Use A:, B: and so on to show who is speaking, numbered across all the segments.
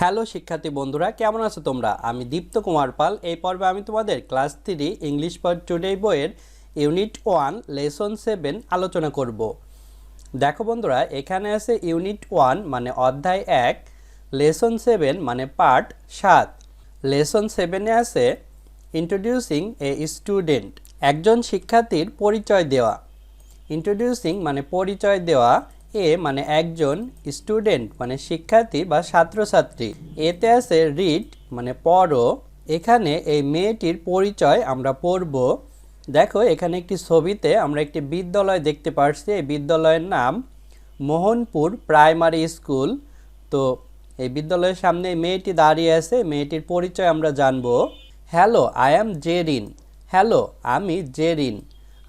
A: Hello শিক্ষার্থী বন্ধুরা, কেমন আছো তোমরা? আমি দীপ্ত কুমার পাল। এই পর্বে আমি তোমাদের class three English for today বইয়ের ইউনিট ওয়ান, লেসন সেভেন আলোচনা করব। দেখো বন্ধুরা, এখানে আছে ইউনিট ওয়ান মানে অধ্যায় এক, লেসন সেভেন মানে পার্ট সাত। লেসন সেভেনে আছে, ইন্ট্রোডিউসিং এ স্টুডেন্ট একজন শিক্ষার্থীর পরিচয় দেওয়া। ইন্ট্রোডিউসিং মানে পরিচয় দেওয়া। এ মানে একজন স্টুডেন্ট মানে শিক্ষার্থী বা ছাত্রছাত্রী। এতে আছে রিড মানে পড়ো। এখানে এই মেয়েটির পরিচয় আমরা পড়ব। দেখো, এখানে একটি ছবিতে আমরা একটি বিদ্যালয় দেখতে পাচ্ছি এই বিদ্যালয়ের নাম মোহনপুর প্রাইমারি স্কুল। তো এই বিদ্যালয়ের সামনে মেয়েটি দাঁড়িয়ে আছে। মেয়েটির পরিচয় আমরা জানব। Hello I am Zerin hello, আমি Zerin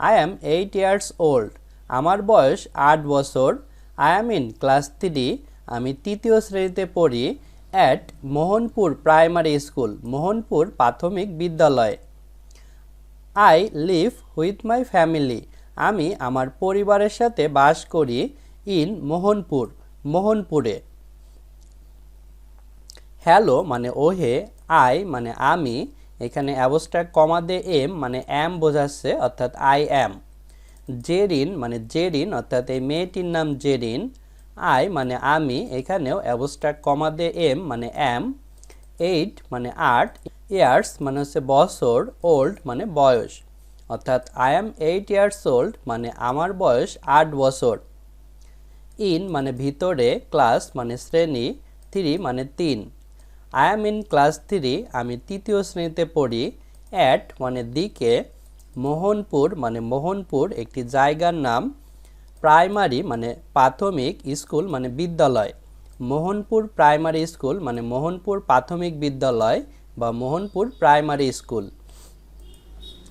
A: I am eight years old আমার বয়স আট বছর। I am in class three আমি তৃতীয় শ্রেণীতে পড়ি at Mohanpur primary school Mohanpur প্রাথমিক বিদ্যালয়। I live with my family আমি আমার পরিবারের সাথে বাস করি ইন মোহনপুর, মোহনপুরে। হ্যালো মানে ওহে আই মানে আমি, এখানে অ্যাবস্ট্রাক্ট কমা দে এম মানে অ্যাম বোঝাচ্ছে, অর্থাৎ আই অ্যাম জেরিন মানে জেরিন, অর্থাৎ এই মেয়েটির নাম জেরিন, আই মানে আমি, এখানেও অ্যাবস্ট্রাক্ট কমা দে এম মানে অ্যাম, এইট মানে আট, ইয়ার্স মানে হচ্ছে বছর, ওল্ড মানে বয়স, অর্থাৎ I am eight years old মানে আমার বয়স আট বছর, ইন মানে ভিতরে, ক্লাস মানে শ্রেণি, থ্রি মানে তিন, I am in class three, আমি তৃতীয় শ্রেণীতে পড়ি, অ্যাট মানে দিকে মোহনপুর মানে মোহনপুর একটি জায়গার নাম প্রাইমারি মানে প্রাথমিক স্কুল মানে বিদ্যালয়। মোহনপুর প্রাইমারি স্কুল মানে মোহনপুর প্রাথমিক বিদ্যালয় বা মোহনপুর প্রাইমারি স্কুল।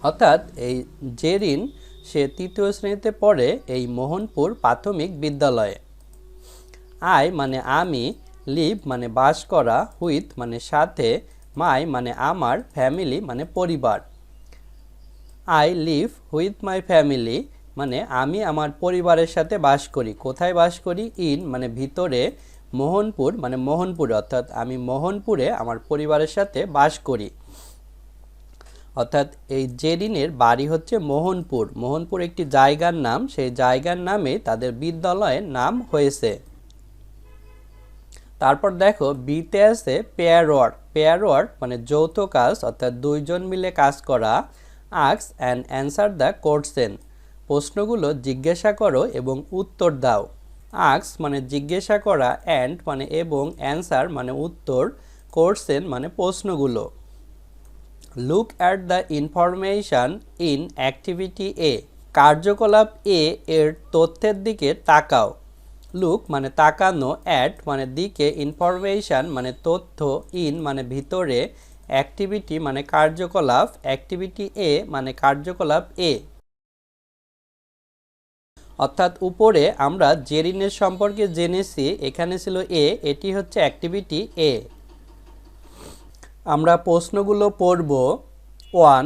A: অর্থাৎ এই জেরিন, সে তৃতীয় শ্রেণীতে পড়ে এই মোহনপুর প্রাথমিক বিদ্যালয়ে। আই মানে আমি, লিভ মানে বাস করা হুইথ মানে সাথে, মাই মানে আমার, ফ্যামিলি মানে পরিবার। I live with my family মানে আমি আমার পরিবারের সাথে বাস করি। কোথায় বাস করি? ইন মানে ভিতরে মোহনপুর মানে মোহনপুরে, অর্থাৎ আমি মোহনপুরে আমার পরিবারের সাথে বাস করি। অর্থাৎ এই জেরিনের বাড়ি হচ্ছে মোহনপুর। মোহনপুর একটি জায়গার নাম, সেই জায়গার নামে তাদের বিদ্যালয়ের নাম হয়েছে। তারপর দেখো, বিতে আছে পেয়ার ওয়ার্ক পেয়ার ওয়ার্ক মানে যৌথ কাজ, অর্থাৎ দুইজন মিলে কাজ করা। আক্স অ্যান্ড অ্যান্সার দ্য কোর্টসেন প্রশ্নগুলো জিজ্ঞাসা করো এবং উত্তর দাও। আক্স মানে জিজ্ঞাসা করা অ্যান্ড মানে এবং অ্যান্সার মানে উত্তর কোর্সেন মানে প্রশ্নগুলো। Look at the information in activity A কার্যকলাপ এ এর তথ্যের দিকে তাকাও। লুক মানে তাকানো অ্যাট মানে দিকে ইনফরমেশান মানে তথ্য ইন মানে ভিতরে অ্যাক্টিভিটি মানে কার্যকলাপ অ্যাক্টিভিটি এ মানে কার্যকলাপ এ অর্থাৎ উপরে আমরা জেরিনের সম্পর্কে জেনেছি, এখানে ছিল এ এটি হচ্ছে অ্যাক্টিভিটি এ আমরা প্রশ্নগুলো পড়ব। One,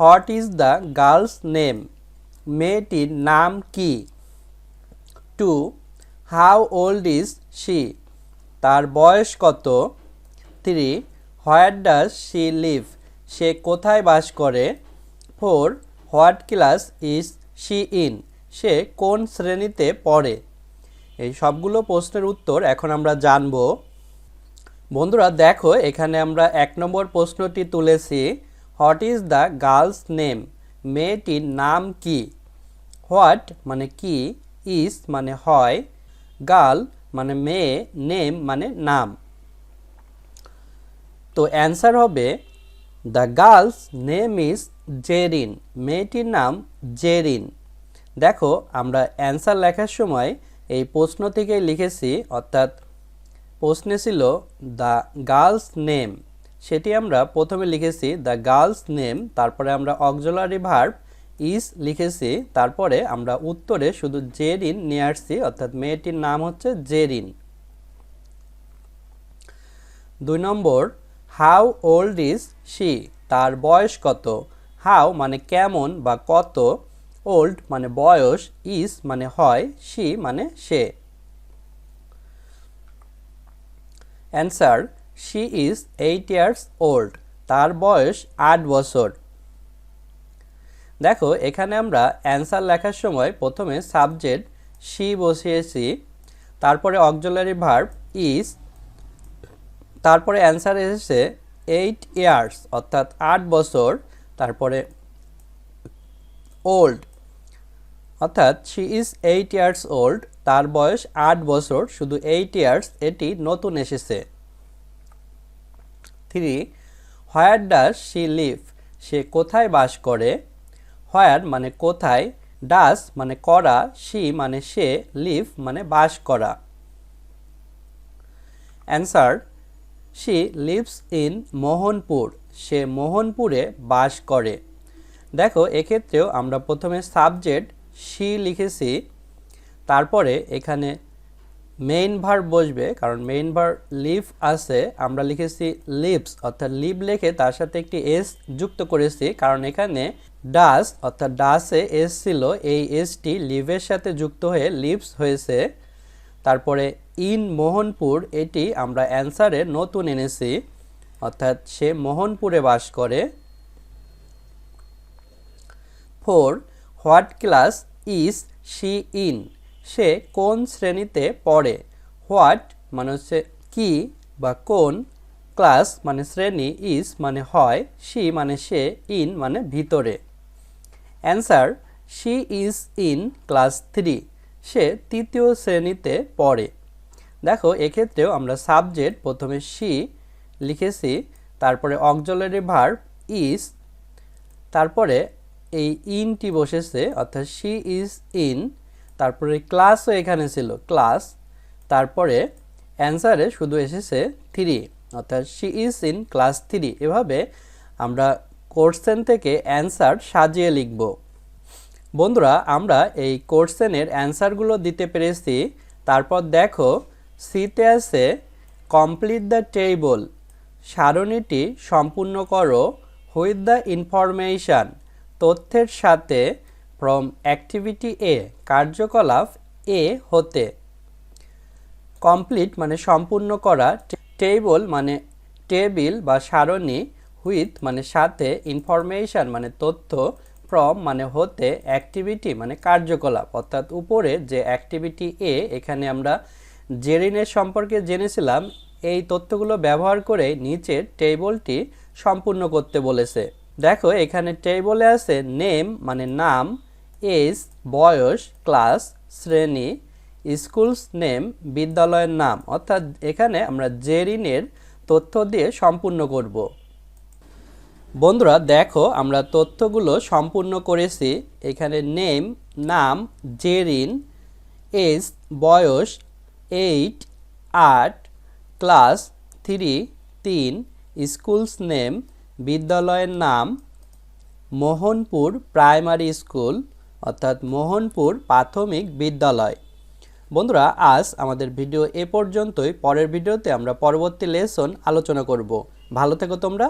A: what is the girl's name? মেয়েটির নাম কি? Two, how old is she? তার বয়স কত? Three where does she live? সে কোথায় বাস করে? Four, what class is she in? সে কোন শ্রেণীতে পড়ে? এই সবগুলো প্রশ্নের উত্তর এখন আমরা জানব। বন্ধুরা, দেখো, এখানে আমরা এক নম্বর প্রশ্নটি তুলেছি। What is the girl's name? মেয়েটির নাম কি? হোয়াট মানে কি? ইজ মানে হয়। গার্ল মানে মেয়ে, নেম মানে নাম। তো অ্যান্সার হবে, the girl's name is Zerin, মেয়েটির নাম জেরিন। দেখো, আমরা অ্যান্সার লেখার সময় এই প্রশ্ন থেকেই লিখেছি, অর্থাৎ প্রশ্নে ছিল, দ্য গার্লস নেম। সেটি আমরা প্রথমে লিখেছি, দ্য গার্লস নেম। তারপরে আমরা অক্সিলারি ভার্ব ইজ লিখেছি, তারপরে আমরা উত্তরে শুধু জেরিন নিয়ে আসছি, অর্থাৎ মেয়েটির নাম হচ্ছে জেরিন। দুই নম্বর হাউ ওল্ড ইজ শি? তার বয়স কত? হাউ মানে কেমন বা কত? ওল্ড মানে বয়স, ইজ মানে হয়, শি মানে সে। Answer, she is eight years old. তার বয়স আট বছর। দেখো, এখানে আমরা অ্যান্সার লেখার সময় প্রথমে সাবজেক্ট শি বসিয়েছি, তারপরে অক্সিলারি ভার্ব, ইজ তারপরে অ্যান্সার এসেছে এইট ইয়ার্স অর্থাৎ আট বছর, তারপরে ওল্ড অর্থাৎ she is eight years old তার বয়স আট বছর, শুধু এইট ইয়ার্স এটি নতুন এসেছে। Three where does she live সে কোথায় বাস করে? হোয়ার মানে কোথায় ডাস মানে করা শি মানে সে লিভ মানে বাস করা। Answer she lives in Mohanpur, সে মোহনপুরে বাস করে। দেখো, এক্ষেত্রেও আমরা প্রথমে সাবজেক্ট শি লিখেছি, তারপরে এখানে মেইন ভার বসবে, কারণ মেইন ভার লিভ আছে, আমরা লিখেছি লিভস, অর্থাৎ লিভ লিখে তার সাথে একটি এস যুক্ত করেছি, কারণ এখানে ডাস, অর্থাৎ ডাসে এস ছিল, এই এসটি লিভের সাথে যুক্ত হয়ে লিভস হয়েছে। তারপরে ইন মোহনপুর, এটি আমরা অ্যান্সারে নতুন এনেছি, অর্থাৎ সে মোহনপুরে বাস করে। Four, what class is she in? সে কোন শ্রেণীতে পড়ে? হোয়াট মানে হচ্ছে কি বা কোন? ক্লাস মানে শ্রেণি, ইজ মানে হয়, শি মানে সে, ইন মানে ভিতরে। Answer, she is in class three. সে তৃতীয় শ্রেণীতে পড়ে। দেখো, এক্ষেত্রেও আমরা সাবজেক্ট প্রথমে শি লিখেছি, তারপরে অক্সিলারি ভার্ব ইজ তারপরে এই ইনটি বসেছে, অর্থাৎ শি ইজ ইন তারপরে ক্লাসও এখানে ছিল ক্লাস তারপরে অ্যান্সারে শুধু এসেছে থ্রি অর্থাৎ she is in class three এভাবে আমরা কোর্সেন থেকে অ্যান্সার সাজিয়ে লিখব। বন্ধুরা, আমরা এই কোর্সেনের অ্যান্সারগুলো দিতে পেরেছি। তারপর দেখো, সিতে আছে কমপ্লিট দ্য টেবল সারণীটি সম্পূর্ণ করো হুইথ দ্য ইনফরমেশান তথ্যের সাথে ফ্রম অ্যাক্টিভিটি এ কার্যকলাপ এ হতে। কমপ্লিট মানে সম্পূর্ণ করা। টেবল মানে টেবিল বা সারণী হুইথ মানে সাথে ইনফরমেশান মানে তথ্য। ফ্রম মানে হতে অ্যাক্টিভিটি মানে কার্যকলাপ, অর্থাৎ উপরে যে অ্যাক্টিভিটি এ এখানে আমরা জেরিনের সম্পর্কে জেনেছিলাম, এই তথ্যগুলো ব্যবহার করে নিচের টেবলটি সম্পূর্ণ করতে বলেছে। দেখো, এখানে টেবলে আছে নেম মানে নাম এজ বয়স ক্লাস শ্রেণি স্কুলস নেম বিদ্যালয়ের নাম, অর্থাৎ এখানে আমরা জেরিনের তথ্য দিয়ে সম্পূর্ণ করব। বন্ধুরা, দেখো আমরা তথ্যগুলো সম্পূর্ণ করেছি। এখানে নেম, নাম, জেরিন, এজ, বয়স, এইট, আট, ক্লাস, থ্রি, তিন, স্কুলস নেম, বিদ্যালয়ের নাম, মোহনপুর প্রাইমারি স্কুল, অর্থাৎ মোহনপুর প্রাথমিক বিদ্যালয়। বন্ধুরা, আজ আমাদের ভিডিও এ পর্যন্তই। পরের ভিডিওতে আমরা পরবর্তী লেসন আলোচনা করব। ভালো থেকো তোমরা।